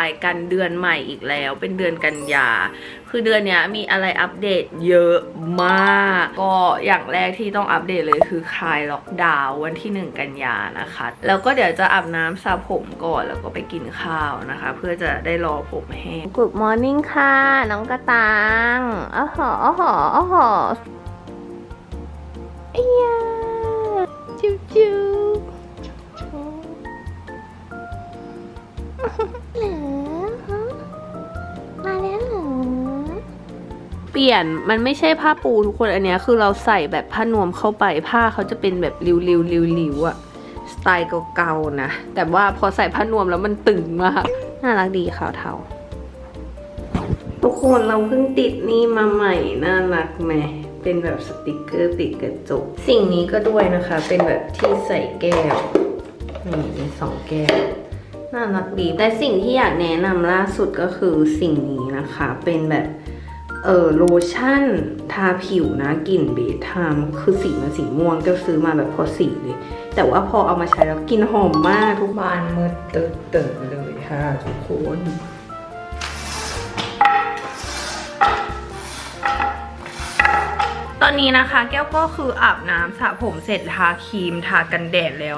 ายกันเดือนใหม่อีกแล้ว เป็นเดือนกันยา คือเดือนนี้มีอะไรอัปเดตเยอะมาก ก็อย่างแรกที่ต้องอัปเดตเลยคือคลายล็อกดาวน์วันที่ 1 กันยานะคะ แล้วก็เดี๋ยวจะอาบน้ำสระผมก่อนแล้วก็ไปกินข้าวนะคะ เพื่อจะได้รอผมแห้ง Good morning ค่ะ น้องกระตังอ้อหออ้อหออ้อหอเอียจิ เปลี่ยนมันไม่ใช่ผ้าปูทุกคนอันเนี้ยคือเราใส่แบบผ้านวมเข้าไปผ้าเขาจะเป็นแบบริ้วริ้วริ้วริ้วๆอะสไตล์เก่าๆนะ แต่ว่าพอใส่ผ้านวมแล้วมันตึงมาก น่ารักดีขาวเทาทุกคนเราเพิ่งติดนี่มาใหม่ น่ารักไหมเป็นแบบสติกเกอร์ติดกระจก สิ่งนี้ก็ด้วยนะคะ เป็นแบบที่ใส่แก้วนี่มีสองแก้วน่ารักดี แต่สิ่งที่อยากแนะนำล่าสุดก็คือสิ่งนี้นะคะ เป็นแบบ เออโลชั่นทาผิวนะกลิ่นเบทไทามคือสีมันสีม่วงก็ซื้อมาแบบพอสีเลย แต่ว่าพอเอามาใช้แล้วกลิ่นหอมมากทุกบานมืดเติร์เติร์เลยค่ะทุกคนตอนนี้นะคะ แก้วก็คืออาบน้ำสระผมเสร็จทาครีมทากันแดดแล้ว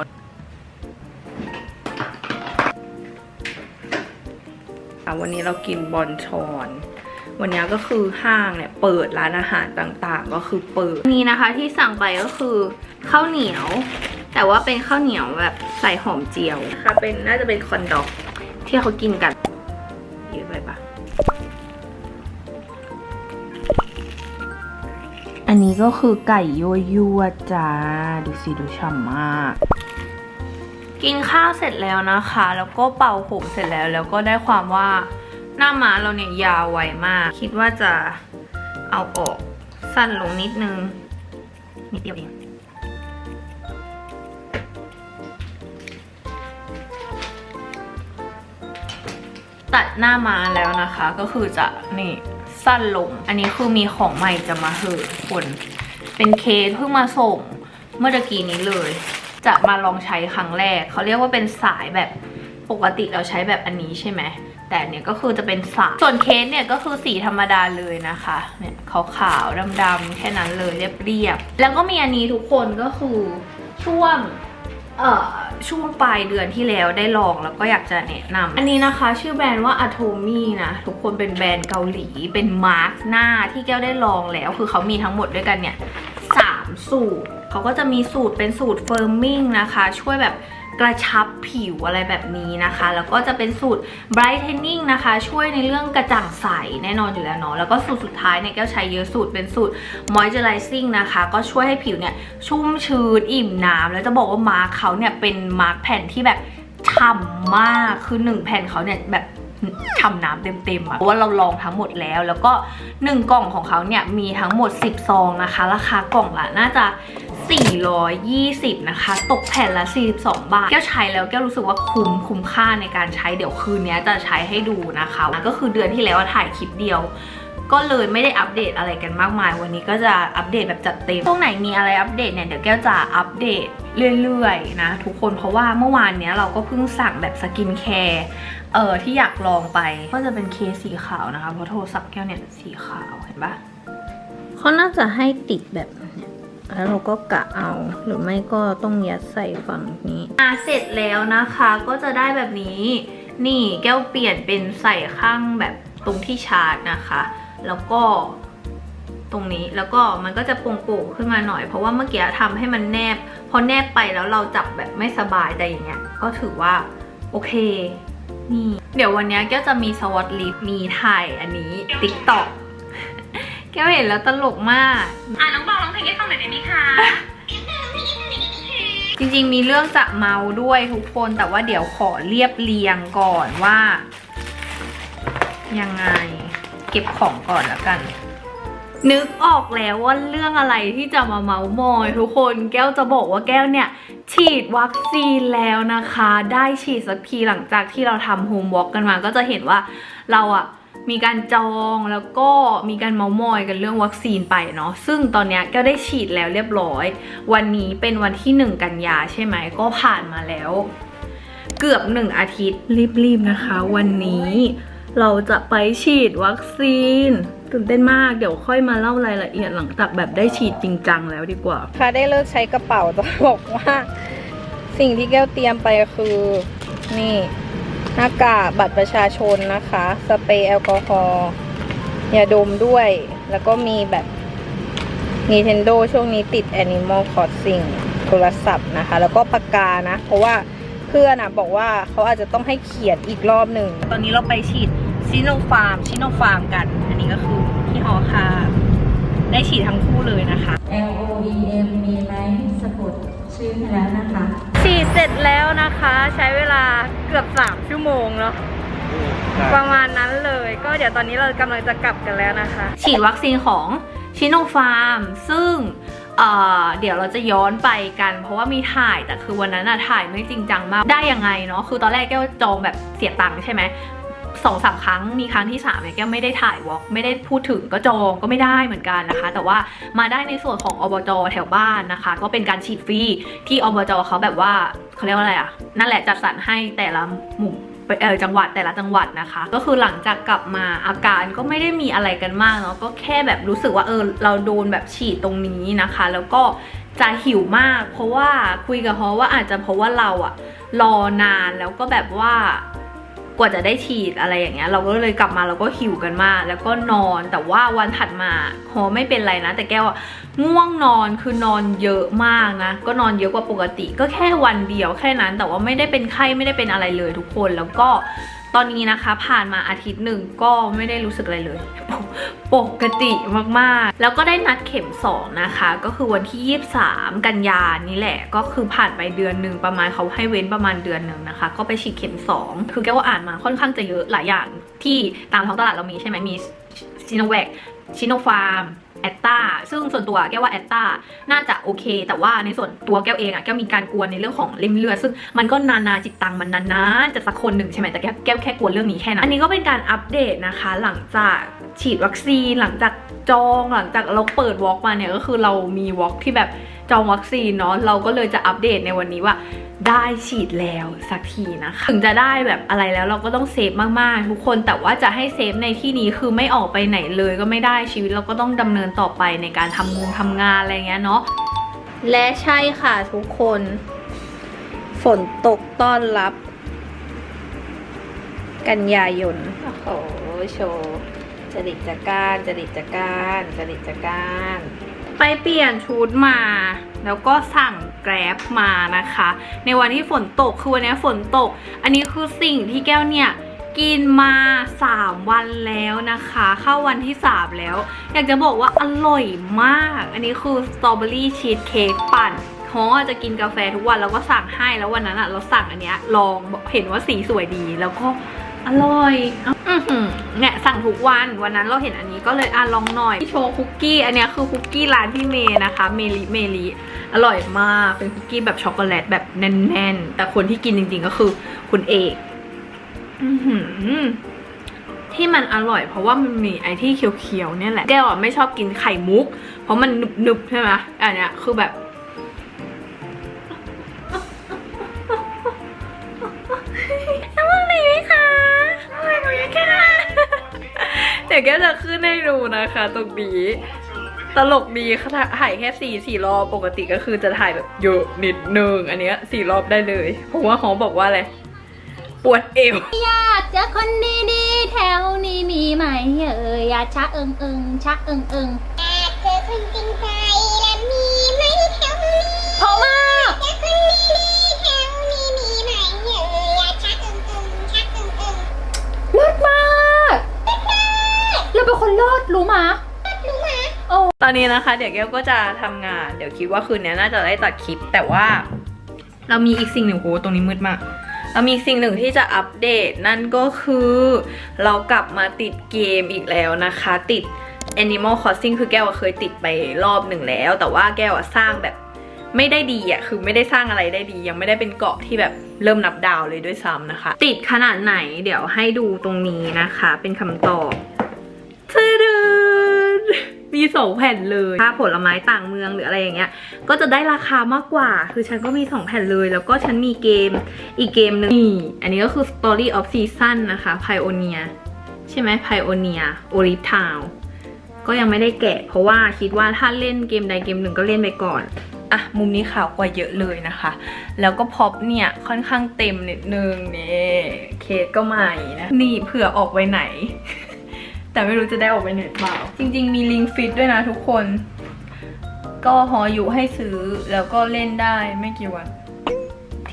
วันนี้เรากินบอนชอน วันนี้ก็คือห้างเนี่ยเปิดร้านอาหารต่างๆ ก็คือเปิดนี่นะคะที่สั่งไปก็คือข้าวเหนียว แต่ว่าเป็นข้าวเหนียวแบบใส่หอมเจียวค่ะเป็นน่าจะเป็นคอนดอกที่เขากินกันเยอะไปปะอันนี้ก็คือไก่ยั่วยั่วๆจ้าดูสิดูฉ่ำมาก กินข้าวเสร็จแล้วนะคะ แล้วก็เป่าผมเสร็จแล้วแล้วก็ได้ความว่า หน้าม้าเราเนี่ยยาวไวมาก คิดว่าจะเอาออกสั้นลงนิดนึง นิดเดียวเองตัดหน้ามาแล้วนะคะ ก็คือจะนี่สั้นลง อันนี้คือมีของใหม่จะมาเหอะคนเป็นเคสเพิ่งมาส่งเมื่อตะกี้นี้เลย จะมาลองใช้ครั้งแรก เขาเรียกว่าเป็นสายแบบปกติเราใช้แบบอันนี้ใช่ไหม แต่เนี่ยก็คือจะเป็นสายส่วนเคสเนี่ยก็คือสีธรรมดาเลยนะคะเนี่ยขาวๆดำๆแค่นั้นเลยเรียบๆแล้วก็มีอันนี้ทุกคนก็คือช่วงเอ่อช่วงปลายเดือนที่แล้วได้ลองแล้วก็อยากจะแนะนำอันนี้นะคะชื่อแบรนด์ว่า Atomy นะ ทุกคนเป็นแบรนด์เกาหลีเป็นมาร์กหน้าที่แก้วได้ลองแล้ว คือเขามีทั้งหมดด้วยกันเนี่ยสามสูตรเขาก็จะมีสูตรเป็นสูตรเฟิร์มมิ่งนะคะ ช่วยแบบ กระชับผิวอะไรแบบนี้นะคะ แล้วก็จะเป็นสูตร brightening นะคะ ช่วยในเรื่องกระจ่างใสแน่นอนอยู่แล้วเนาะแล้วก็สูตรสุดท้ายเนี่ยแก้วใช้เยอะสุดเป็นสูตร moisturizing นะคะ ก็ช่วยให้ผิวเนี่ยชุ่มชื้นอิ่มน้ำแล้วจะบอกว่ามาร์คเขาเนี่ยเป็นมาร์คแผ่นที่แบบฉ่ำมากคือหนึ่งแผ่นเขาเนี่ยแบบฉ่ำน้ำเต็มๆอะเพราะว่าเราลองทั้งหมดแล้ว แล้วก็หนึ่งกล่องของเขาเนี่ยมีทั้งหมด 10 ซองนะคะ ราคากล่องละน่าจะ 420 นะคะ ตกแผ่นละ 42 บาท แก้วใช้แล้วแก้วรู้สึกว่าคุ้มคุ้มค่าในการใช้เดี๋ยวคืนนี้จะใช้ให้ดูนะคะ ก็คือเดือนที่แล้วถ่ายคลิปเดียวก็เลยไม่ได้อัปเดตอะไรกันมากมาย วันนี้ก็จะอัปเดตแบบจัดเต็มตรงไหนมีอะไรอัปเดตเนี่ยเดี๋ยวแก้วจะอัปเดตเรื่อยๆนะทุกคนเพราะว่าเมื่อวานเนี้ยเราก็เพิ่งสั่งแบบสกินแคร์เออที่อยากลองไป ก็จะเป็นเคสสีขาวนะคะเพราะโทรศัพท์แก้วเนี่ยสีขาวเห็นปะเขาน่าจะให้ติดแบบ แล้วเราก็กะเอา หรือไม่ก็ต้องยัดใส่ฝั่งนี้อะเสร็จแล้วนะคะก็จะได้แบบนี้ นี่แก้วเปลี่ยนเป็นใส่ข้างแบบตรงที่ชาร์จนะคะ แล้วก็ตรงนี้แล้วก็มันก็จะโป่งๆขึ้นมาหน่อย เพราะว่าเมื่อกี้ทำให้มันแนบ พอแนบไปแล้วเราจับแบบไม่สบายแต่อย่างเงี้ยก็ถือว่าโอเคนี่เดี๋ยววันเนี้ยแก้วจะมีสวอตลิปมีถ่ายอันนี้ติ๊กต็อกแก้วเห็นแล้วตลกมากอะน้องบอกร้อง เพลงให้ฟังหน่อยได้ไหมคะ จริงๆมีเรื่องจะเมาด้วยทุกคนแต่ว่าเดี๋ยวขอเรียบเรียงก่อนว่า ยังไง เก็บของก่อนแล้วกัน นึกออกแล้วว่าเรื่องอะไรที่จะมาเมาส์มอย ทุกคนแก้วจะบอกว่าแก้วเนี่ยฉีดวัคซีนแล้วนะคะ ได้ฉีดสักทีหลังจากที่เราทำโฮมวอล์กกันมาก็จะเห็นว่าเราอะ มีการจองแล้วก็มีการเมาส์มอยกันเรื่องวัคซีนไปเนาะซึ่งตอนนี้ก้วได้ฉีดแล้วเรียบร้อย วันนี้เป็นวันที่ 1 กันยาใช่ไหมก็ผ่านมาแล้วเเกือบหนึ่งอาทิตย์รีบๆนะคะ วันนี้เราจะไปฉีดวัคซีนตื่นเต้นมากเดี๋ยวค่อยมาเล่ารายละเอียดหลังจากแบบได้ฉีดจริงจังแล้วดีกว่า ค่ะได้เลิกใช้กระเป๋าจะบอกว่า สิ่งที่แก้วเตรียมไปคือนี่ หน้ากากบัตรประชาชนนะคะ สเปรย์แอลกอฮอล์ยาดมด้วย แล้วก็มีแบบ Nintendo ช่วงนี้ติด Animal Crossing โทรศัพท์นะคะ แล้วก็ปากกานะ เพราะว่าเพื่อนอะบอกว่าเขาอาจจะต้องให้เขียนอีกรอบหนึ่ง ตอนนี้เราไปฉีดซิโนฟาร์มชิโนฟาร์มกัน อันนี้ก็คือพี่ฮอค่ะ ได้ฉีดทั้งคู่เลยนะคะ L O E M มีไหมสะกดชื่อให้แล้วนะคะฉีด เสร็จแล้วนะคะ ใช้เวลาเกือบ 3 ชั่วโมงเนาะประมาณนั้นเลยก็เดี๋ยวตอนนี้เรากำลังจะกลับกันแล้วนะคะ ฉีดวัคซีนของชิโนฟาร์ม ซึ่งเอ่อเดี๋ยวเราจะย้อนไปกัน เพราะว่ามีถ่ายแต่คือวันนั้นอะถ่ายไม่จริงจังมากได้ยังไงเนาะคือตอนแรกแก้วจองแบบเสียตังค์ใช่ไหม สองสามครั้งมีครั้งที่สามเนี่ยแก้วไม่ได้ถ่ายวอล์กไม่ได้พูดถึงก็จองก็ไม่ได้เหมือนกันนะคะ แต่ว่ามาได้ในส่วนของอบจแถวบ้านนะคะ ก็เป็นการฉีดฟรีที่อบจเขาแบบว่าเขาเรียกว่าอะไรอะนั่นแหละจัดสรรให้แต่ละหมู่เออจังหวัดแต่ละจังหวัดนะคะ ก็คือหลังจากกลับมาอาการก็ไม่ได้มีอะไรกันมากเนาะก็แค่แบบรู้สึกว่าเออเราโดนแบบฉีดตรงนี้นะคะ แล้วก็จะหิวมาก เพราะว่าคุยกับเขาว่าอาจจะเพราะว่าเราอะรอนานแล้วก็แบบว่า กว่าจะได้ฉีดอะไรอย่างเงี้ยเราก็เลยกลับมาเราก็หิวกันมาก แล้วก็นอนแต่ว่าวันถัดมาฮอไม่เป็นไรนะ แต่แก้วอะง่วงนอนคือนอนเยอะมากนะ ก็นอนเยอะกว่าปกติ ก็แค่วันเดียวแค่นั้น แต่ว่าไม่ได้เป็นไข้ไม่ได้เป็นอะไรเลยทุกคนแล้วก็ ตอนนี้นะคะผ่านมาอาทิตย์หนึ่งก็ไม่ได้รู้สึกอะไรเลย ปกติมากๆ แล้วก็ได้นัดเข็ม 2 นะคะ ก็คือวันที่ 23 กันยานี่แหละ ก็คือผ่านไปเดือนหนึ่งประมาณเขาให้เว้นประมาณเดือนหนึ่งนะคะ ก็ไปฉีดเข็ม 2 คือแกว่าอ่านมาค่อนข้างจะเยอะหลายอย่างที่ตามท้องตลาดเรามีใช่ไหมมีซิโนแวคชิโนฟาร์ม แอตตาซึ่งส่วนตัวแก้วว่าแอตตาน่าจะโอเค แต่ว่าในส่วนตัวแก้วเองอะแก้วมีการกลัวในเรื่องของริ่มเลือดซึ่งมันก็นานาจิตตังมันนานๆจะสักคนหนึ่งใช่ไหมแต่แก้วแก้วแค่กลัวเรื่องนี้แค่นั้นอันนี้ก็เป็นการอัปเดตนะคะ หลังจากฉีดวัคซีนหลังจากจองหลังจากเราเปิดวอล์กมาเนี่ยก็คือเรามีวอล์กที่แบบจองวัคซีนเนาะเราก็เลยจะอัปเดตในวันนี้ว่า ได้ฉีดแล้วสักทีนะคะ ถึงจะได้แบบอะไรแล้วเราก็ต้องเซฟมากๆ ทุกคนแต่ว่าจะให้เซฟในที่นี้คือไม่ออกไปไหนเลยก็ไม่ได้ชีวิตเราก็ต้องดำเนินต่อไปในการทำงงทำงานอะไรเงี้ยเนาะและใช่ค่ะทุกคน ฝนตกต้อนรับ กันยายนโอ้โหโชว์จริตจักรานจริตจักรานจริตจักรานไปเปลี่ยนชุดมา แล้วก็สั่ง แกร็บมานะคะ ในวันที่ฝนตกคือวันนี้ฝนตก อันนี้คือสิ่งที่แก้วเนี่ยกินมา 3 วันแล้วนะคะ เข้าวันที่ 3 แล้ว อยากจะบอกว่าอร่อยมาก อันนี้คือสตรอเบอรี่ชีสเค้กปั่นฮอจะกินกาแฟทุกวันแล้วก็สั่งให้แล้ววันนั้นอะเราสั่งอันเนี้ยลองเห็นว่าสีสวยดีแล้วก็ อร่อยอือหือเนี่ยสั่งทุกวันวันนั้นเราเห็นอันนี้ก็เลยอะลองหน่อยโชว์คุกกี้ อันนี้คือคุกกี้ร้านพี่เมย์นะคะเมลิเมลิอร่อยมากเป็นคุกกี้แบบช็อกโกแลตแบบแน่นๆ แต่คนที่กินจริงๆก็คือคุณเอกอือหือที่มันอร่อยเพราะว่ามันมีไอ้ที่เคียวๆเนี่ยแหละแก้วอะไม่ชอบกินไข่มุก เพราะมันหนึบๆใช่ไหมอันเนี้ยคือแบบ เดี๋ยวแก้วจะขึ้นให้ดูนะคะ ตรงนี้ ตลกดีค่ะถ่ายแค่สี่สี่รอบปกติก็คือจะถ่ายแบบเยอะนิดนึงอันเนี้ยสี่รอบได้เลย เพราะว่าหอบอกว่าอะไรปวดเอว อยากเจอคนดีๆแถวนี้มีไหมเอ่ยอยากชะเอิงเอิงชะเอิงเอิงอยากเจอคนจริงใจและมีไหมแถวนี้เพราะมา ตอนนี้นะคะ เดี๋ยวแก้วก็จะทำงาน เดี๋ยวคิดว่าคืนนี้น่าจะได้ตัดคลิป แต่ว่า เรามีอีกสิ่งหนึ่งโหตรงนี้มืดมากเรามีสิ่งหนึ่งที่จะอัปเดตนั่นก็คือ เรากลับมาติดเกมอีกแล้วนะคะ ติด Animal Crossing คือแก้วเคยติดไปรอบหนึ่งแล้ว แต่ว่าแก้วสร้างแบบไม่ได้ดีอะคือไม่ได้สร้างอะไรได้ดี ยังไม่ได้เป็นเกาะที่แบบเริ่มนับดาวเลยด้วยซ้ำนะคะ ติดขนาดไหนเดี๋ยวให้ดูตรงนี้นะคะ เป็นคำตอบทะดึน มีสองแผ่นเลยถ้าผลไม้ต่างเมืองหรืออะไรอย่างเงี้ย ก็จะได้ราคามากกว่า คือฉันก็มีสองแผ่นเลย แล้วก็ฉันมีเกมอีกเกมหนึ่งนี่ อันนี้ก็คือ Story of Season นะคะ Pioneer ใช่ไหม Pioneer Olive Town ก็ยังไม่ได้แกะ เพราะว่าคิดว่าถ้าเล่นเกมใดเกมหนึ่งก็เล่นไปก่อนอะมุมนี้ขาวกว่าเยอะเลยนะคะ แล้วก็พ็อปเนี่ยค่อนข้างเต็มนิดนึงนี่เคสก็ใหม่นะ นี่เผื่อออกไปไหน แต่ไม่รู้จะได้ออกไปไหนเปล่า จริง ๆ มีลิงก์ฟิตด้วยนะทุกคน ก็หออยู่ให้ซื้อแล้วก็เล่นได้ไม่กี่วัน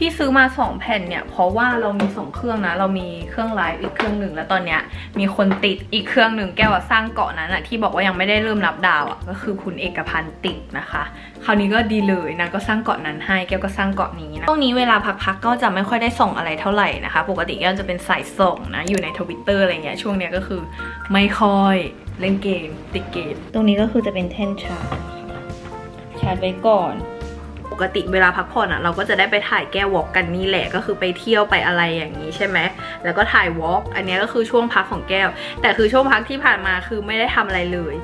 ที่ซื้อมา 2 แผ่นเนี่ย เพราะว่าเรามี 2 เครื่องนะ เรามีเครื่องไลฟ์อีกเครื่องหนึ่งแล้วตอนเนี้ยมีคนติดอีกเครื่องหนึ่งแก้วสร้างเกาะนั้นอะที่บอกว่ายังไม่ได้เริ่มรับดาวอะก็คือคุณเอกพันธ์ติดนะคะ คราวนี้ก็ดีเลยนะก็สร้างเกาะนั้นให้แก้วก็สร้างเกาะนี้นะช่วงนี้เวลาพักๆก็จะไม่ค่อยได้ส่งอะไรเท่าไหร่นะคะ ปกติแก้วจะเป็นสายส่งนะอยู่ในทวิตเตอร์อะไรเงี้ยช่วงเนี้ยก็คือไม่ค่อยเล่นเกมติดเกม ตรงนี้ก็คือจะเป็นแท่นชาร์จชาร์จไว้ก่อน ปกติเวลาพักผ่อนอะเราก็จะได้ไปถ่ายแก้ววอล์กกันนี่แหละก็คือไปเที่ยวไปอะไรอย่างนี้ใช่ไหมแล้วก็ถ่ายวอล์กอันเนี้ยก็คือช่วงพักของแก้ว แต่คือช่วงพักที่ผ่านมาคือไม่ได้ทำอะไรเลย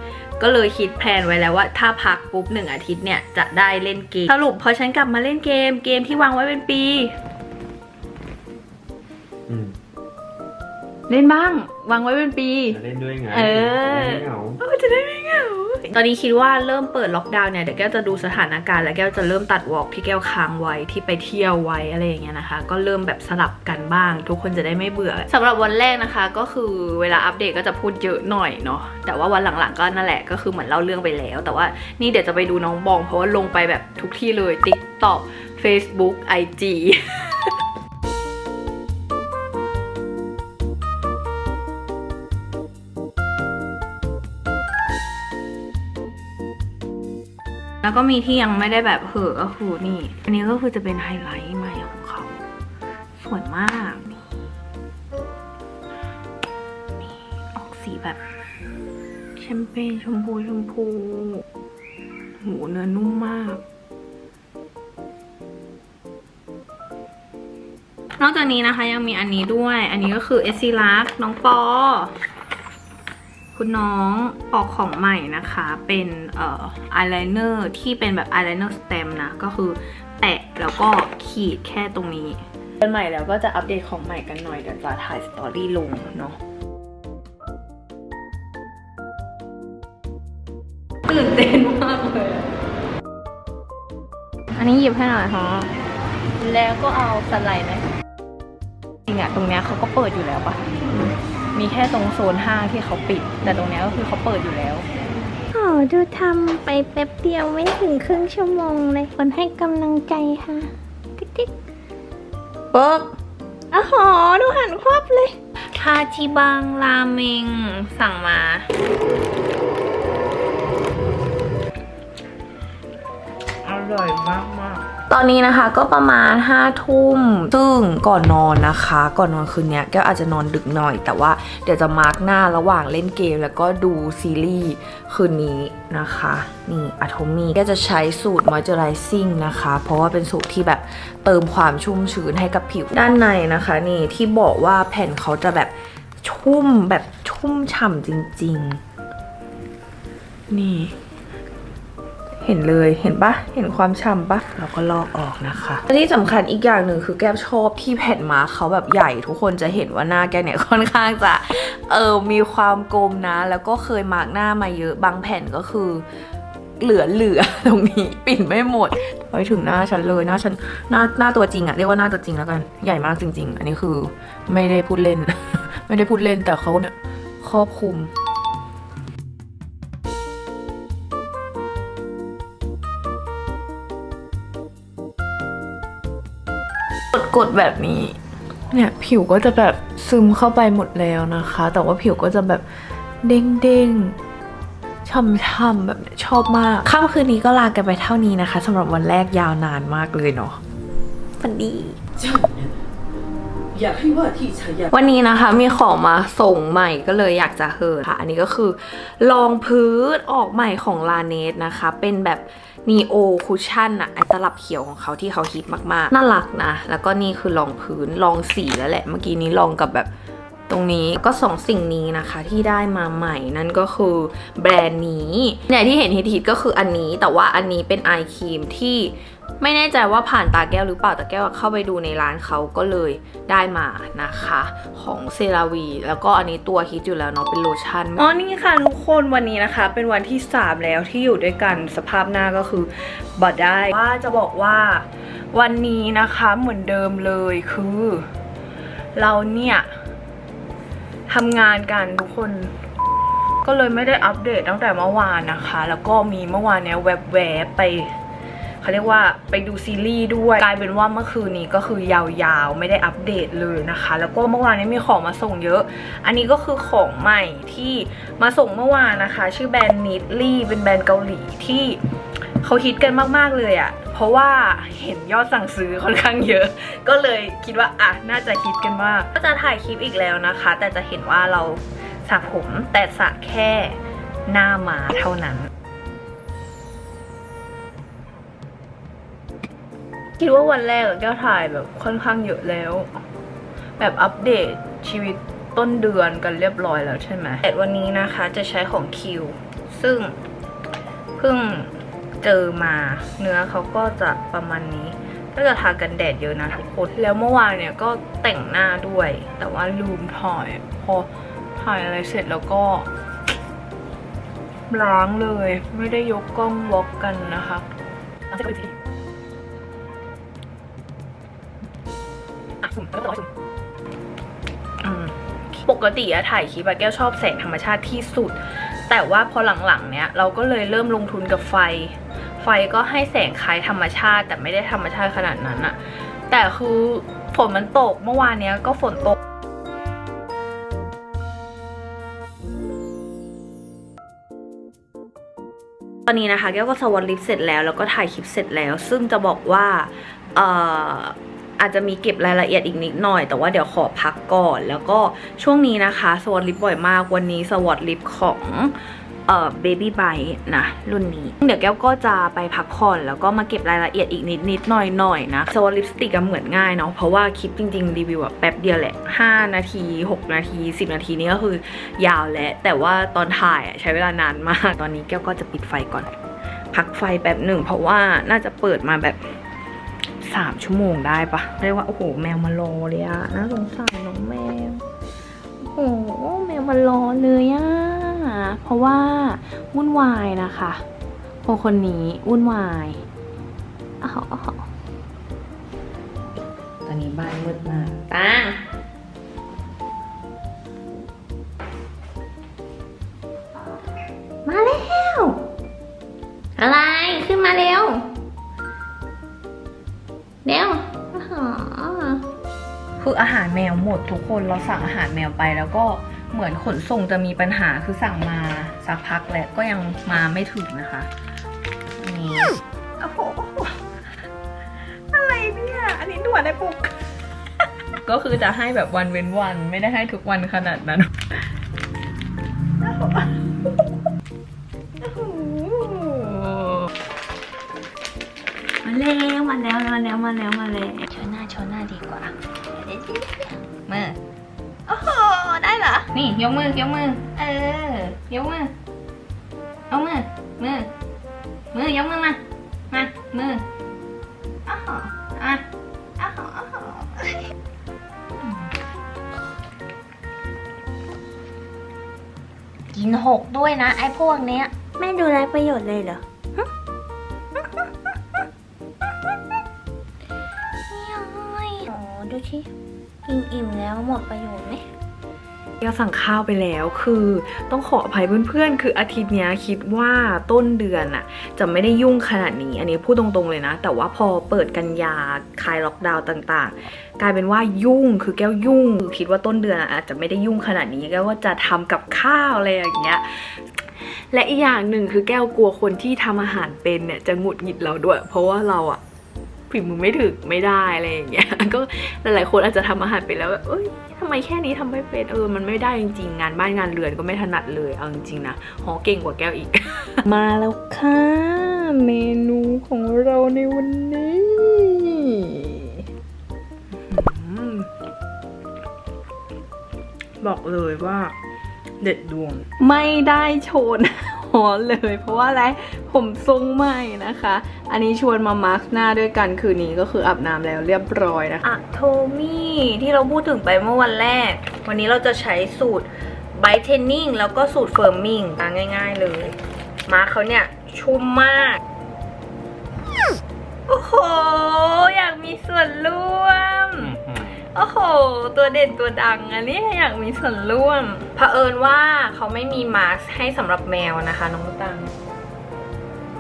ก็เลยคิดแพลนไว้แล้วว่าถ้าพักปุ๊บหนึ่งอาทิตย์เนี่ยจะได้เล่นเกม สรุปพอฉันกลับมาเล่นเกมเกมที่วางไว้เป็นปีอืมเล่นบ้าง วางไว้เป็นปีจะเล่นด้วยไงเออจะได้ไม่เหงา ตอนนี้คิดว่าเริ่มเปิดล็อกดาวน์เนี่ยเดี๋ยวแก้วจะดูสถานการณ์แล้วแก้วจะเริ่มตัดวอล์กที่แก้วค้างไว้ที่ไปเที่ยวไว้อะไรอย่างเงี้ยนะคะ ก็เริ่มแบบสลับกันบ้าง ทุกคนจะได้ไม่เบื่อสำหรับวันแรกนะคะ ก็คือเวลาอัปเดตก็จะพูดเยอะหน่อยเนาะแต่ว่าวันหลังๆก็นั่นแหละก็คือเหมือนเล่าเรื่องไปแล้ว แต่ว่านี่เดี๋ยวจะไปดูน้องบอง เพราะว่าลงไปแบบทุกที่เลย TikTok Facebook IG แล้วก็มีที่ยังไม่ได้แบบเหอะก็คือนี่ อันนี้ก็คือจะเป็นไฮไลท์ใหม่ของเขา สวยมากนี่นี่ออกสีแบบแชมเปญชมพูชมพูหูเนื้อนุ่มมาก นอกจากนี้นะคะยังมีอันนี้ด้วย อันนี้ก็คือเอซิลักน้องปอ คุณน้องออกของใหม่นะคะ เป็นเอ่ออายไลเนอร์ที่เป็นแบบอายไลเนอร์สเต็มนะ ก็คือแตะแล้วก็ขีดแค่ตรงนี้เป็นใหม่แล้วก็จะอัปเดตของใหม่กันหน่อยเดี๋ยวจะถ่ายสตอรี่ลงเนาะตื่นเต้นมากเลยอะอันนี้หยิบให้หน่อยฮะแล้วก็เอาสไลด์ไหมจริงอะตรงเนี้ยเขาก็เปิดอยู่แล้วปะ มีแค่ตรงโซนห้างที่เขาปิด แต่ตรงเนี้ยก็คือเขาเปิดอยู่แล้วโอ้ดูทำไปแป๊บเดียวไม่ถึงครึ่งชั่วโมงเลยคนให้กำลังใจค่ะ ติ๊กติ๊กเปิ๊กอ๋อดูหันควับเลยทาจิบังราเมงสั่งมาอร่อยมากมากต อนนี้นะคะก็ประมาณ5้าทุ่มซึ่งก่อนนอนนะคะ ก่อนนอนคืนนี้ยก็อาจจะนอนดึกหน่อย แต่ว่าเดี๋ยวจะมาร์กหน้าระหว่างเล่นเกม แล้วก็ดูซีรีส์คืนนี้นะคะ นี่อะโทมี่ก็จะใช้สูตร moisturizing นะคะ เพราะว่าเป็นสูตรที่แบบเติมความชุ่มชื้นให้กับผิวด้านในนะคะ นี่ที่บอกว่าแผ่นเขาจะแบบชุ่มแบบชุ่มฉ่ำจริง ๆ นี่ เห็นเลยเห็นปะเห็นความฉ่ำปะเราก็ลอกออกนะคะและที่สำคัญอีกอย่างหนึ่งคือแก้มชอบที่แผ่นมาร์คเขาแบบใหญ่ทุกคนจะเห็นว่าหน้าแกเนี่ยค่อนข้างจะเออมีความกลมนะ แล้วก็เคยมาร์กหน้ามาเยอะบางแผ่นก็คือเหลือเหลือตรงนี้ปิดไม่หมดไปถึงหน้าฉันเลยหน้าฉันหน้าหน้าตัวจริงอะเรียกว่าหน้าตัวจริงแล้วกันใหญ่มากจริง ๆ อันนี้คือไม่ได้พูดเล่น ไม่ได้พูดเล่นแต่เขาเนี่ยครอบคลุม กดๆแบบนี้ เนี่ยผิวก็จะแบบซึมเข้าไปหมดแล้วนะคะ แต่ว่าผิวก็จะแบบเด้งๆช่ำๆแบบเนี้ยชอบมากค่ำคืนนี้ก็ลากันไปเท่านี้นะคะสำหรับวันแรกยาวนานมากเลยเนาะฝันดี อยากให้ว่าที่ชายาวันนี้นะคะมีของมาส่งใหม่ก็เลยอยากจะเฮิร์ค่ะ อันนี้ก็คือรองพื้นออกใหม่ของลาเนสนะคะ เป็นแบบนีโอคุชชั่นอะไอตลับเขียวของเขาที่เขาฮิตมากๆ น่ารักนะ แล้วก็นี่คือรองพื้นรองสีแล้วแหละ เมื่อกี้นี้รองกับแบบ ตรงนี้ก็สองสิ่งนี้นะคะที่ได้มาใหม่นั่นก็คือแบรนด์นี้เนี่ยที่เห็นฮิตๆก็คืออันนี้แต่ว่าอันนี้เป็นไอครีมที่ไม่แน่ใจว่าผ่านตาแก้วหรือเปล่าแต่แก้วเข้าไปดูในร้านเขาก็เลยได้มานะคะ ของเซราวี แล้วก็อันนี้ตัวฮิตอยู่แล้วเนาะเป็นโลชั่นอ๋อนี่ค่ะทุกคนวันนี้นะคะ เป็นวันที่ 3 แล้วที่อยู่ด้วยกันสภาพหน้าก็คือบอดได้ว่าจะบอกว่าวันนี้นะคะเหมือนเดิมเลยคือ เราเนี่ย ทำงานกันทุกคน ก็เลยไม่ได้อัปเดตตั้งแต่เมื่อวานนะคะ แล้วก็มีเมื่อวานเนี้ยแวบแวบๆไปเขาเรียกว่าไปดูซีรีส์ด้วยกลายเป็นว่าเมื่อคืนนี้ก็คือยาวๆ ไม่ได้อัปเดตเลยนะคะ แล้วก็เมื่อวานนี้มีของมาส่งเยอะ อันนี้ก็คือของใหม่ที่มาส่งเมื่อวานนะคะ ชื่อแบรนด์นิดลี่เป็นแบรนด์เกาหลีที่เขาฮิตกันมากๆเลยอะ่ะ เพราะว่าเห็นยอดสั่งซื้อค่อนข้างเยอะ ก็เลยคิดว่าอะน่าจะฮิตกันมาก็จะถ่ายคลิปอีกแล้วนะคะ แต่จะเห็นว่าเราสระผมแต่สระแค่หน้ามาเท่านั้น คิดว่าวันแรกก้วถ่ายแบบค่อนข้างเยอะแล้ว แบบอัปเดตชีวิตต้นเดือนกันเรียบร้อยแล้วใช่ไหมแต่วันนี้นะคะจะใช้ของคิว ซึ่งเพิ่ง เจอมา เนื้อเขาก็จะประมาณนี้ ก็จะทากันแดดเยอะนะทุกคนแล้วเมื่อวานเนี่ยก็แต่งหน้าด้วย แต่ว่าลืมถ่ายพอถ่ายอะไรเสร็จแล้วก็ล้างเลย ไม่ได้ยกกล้องวอล์กกันนะคะล้างเสร็จไปทีอะสุ่มแล้วก็ต่อสุ่มปกติอะถ่ายคลิปอะแก้วชอบแสงธรรมชาติที่สุด แต่ว่าพอหลังๆเนี้ยเราก็เลยเริ่มลงทุนกับไฟ ไฟก็ให้แสงคล้ายธรรมชาติ แต่ไม่ได้ธรรมชาติขนาดนั้นอะแต่คือฝนมันตกเมื่อวานเนี้ยก็ฝนตกตอนนี้นะคะแก้วก็สวอตลิปเสร็จแล้วแล้วก็ถ่ายคลิปเสร็จแล้ว ซึ่งจะบอกว่าเอ่อ อาจจะมีเก็บรายละเอียดอีกนิดหน่อย แต่ว่าเดี๋ยวขอพักก่อน แล้วก็ช่วงนี้นะคะสวอตลิปบ่อยมากวันนี้สวอตลิปของเอ่อ baby b i t e นะ รุ่นนี้ เดี๋ยวแก้วก็จะไปพักผ่อน แล้วก็มาเก็บรายละเอียดอีกนิดนิดหน่อยหน่อยนะสวอตลิปสติกอะเหมือนง่ายเนาะเพราะว่าคลิปจริง ๆ รีวิวอะแป๊บเดียวแหละ 5 นาที 6 นาที 10 นาทีนี่ก็คือยาวแล้วแต่ว่าตอนถ่ายใช้เวลานานมาก ตอนนี้แก้วก็จะปิดไฟก่อน พักไฟแป๊บหนึ่งเพราะว่าน่าจะเปิดมาแบบ สามชั่วโมงได้ปะเรียกว่าโอ้โหแมวมารอเลยอะน่าสงสารน้องแมว โอ้โหแมวมารอเลยอะเพราะว่าวุ่นวายนะคะคนคนนี้วุ่นวายอ้าวอ้าวตอนนี้บ้านมืดมากตังมาแล้ว อะไรขึ้นมาเร็ว เร็วคืออาหารแมวหมดทุกคนเราสั่งอาหารแมวไปแล้วก็เหมือนขนส่งจะมีปัญหาคือสั่งมาสักพักแล้วก็ยังมาไม่ถึงนะคะนนี้โอ้โหอะไรเนี่ย อันนี้ด่วนได้ปุกก็คือจะให้แบบวันเว้นวัน ไม่ได้ให้ทุกวันขนาดนั้น มาแล้วมาแล้วมาแล้วมาแล้วโชว์หน้าโชว์หน้าดีกว่าเดี๋ยวๆมือโอ้โหได้เหรอ นี่ยกมือยกมือ เออยกมือเอามือ มือ มือยกมือมา มา มืออ้าวอะอ้าวอ้าวกินหกด้วยนะ ไอ้พวกเนี้ย ไม่ดูไรประโยชน์เลยเหรออ๋ แล้วหมดประโยชน์ไหมเราสั่งข้าวไปแล้วคือต้องขออภัยเพื่อนๆ คืออาทิตย์นี้คิดว่าต้นเดือนอะจะไม่ได้ยุ่งขนาดนี้ อันนี้พูดตรงๆเลยนะ แต่ว่าพอเปิดกันยาคลายล็อกดาวน์ต่างๆ กลายเป็นว่ายุ่งคือแก้วยุ่งคือคิดว่าต้นเดือนอะอาจจะไม่ได้ยุ่งขนาดนี้แก้วว่าจะทำกับข้าวอะไรอย่างเงี้ยและอีกอย่างหนึ่งคือแก้วกลัวคนที่ทำอาหารเป็นเนี่ยจะหงุดหงิดเราด้วย เพราะว่าเราอะ ฝีมือไม่ถึงไม่ได้อะไรอย่างเงี้ยก็หลายๆคนอาจจะทำอาหารเป็นแล้วแบบเอ้ยทำไมแค่นี้ทำไม่เป็นเออมันไม่ได้จริงๆ งานบ้านงานเรือนก็ไม่ถนัดเลยเอาจริงๆนะหอเก่งกว่าแก้วอีก มาแล้วค่ะ เมนูของเราในวันนี้อืมบบอกเลยว่า เด็ดดวง ไม่ได้โชน ฮอนเลย เพราะว่าอะไรผมทรงใหม่นะคะ อันนี้ชวนมามาร์กหน้าด้วยกันคืนนี้ก็คืออาบน้ำแล้วเรียบร้อยนะคะอะโทมี่ที่เราพูดถึงไปเมื่อวันแรก วันนี้เราจะใช้สูตรไบเทนนิ่งแล้วก็สูตรเฟิร์มมิ่งง่าย ๆเลย มาร์คเขาเนี่ยชุ่มมากโอ้โห อยากมีส่วนร่วม โอ้โห ตัวเด่นตัวดังอันนี้อยากมีส่วนร่วมเผอิญว่าเขาไม่มีมาสก์ให้สำหรับแมวนะคะ น้องตัง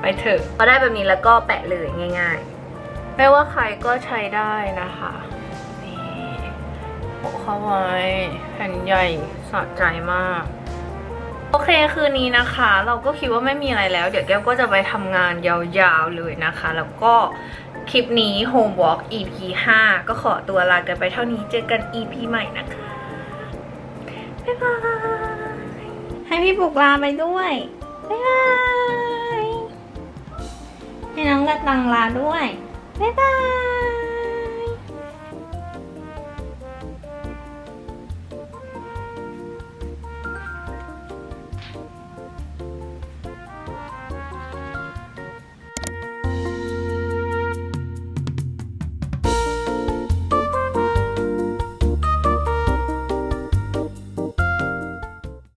ไปเถอะพอได้แบบนี้แล้วก็แปะเลยง่าย ๆ ไม่ว่าใครก็ใช้ได้นะคะนี่โปะเข้าไว้แผ่นใหญ่สะใจมาก โอเคคืนนี้นะคะ เราก็คิดว่าไม่มีอะไรแล้ว เดี๋ยวแก้วก็จะไปทำงานยาวๆเลยนะคะ แล้วก็คลิปนี้ Home Walk EP 5 ก็ขอตัวลากันไปเท่านี้เจอกัน EP ใหม่นะคะ บ๊ายบาย ให้พี่ปุกลาไปด้วย บ๊ายบาย ให้น้องกระตังลาด้วย บ๊ายบาย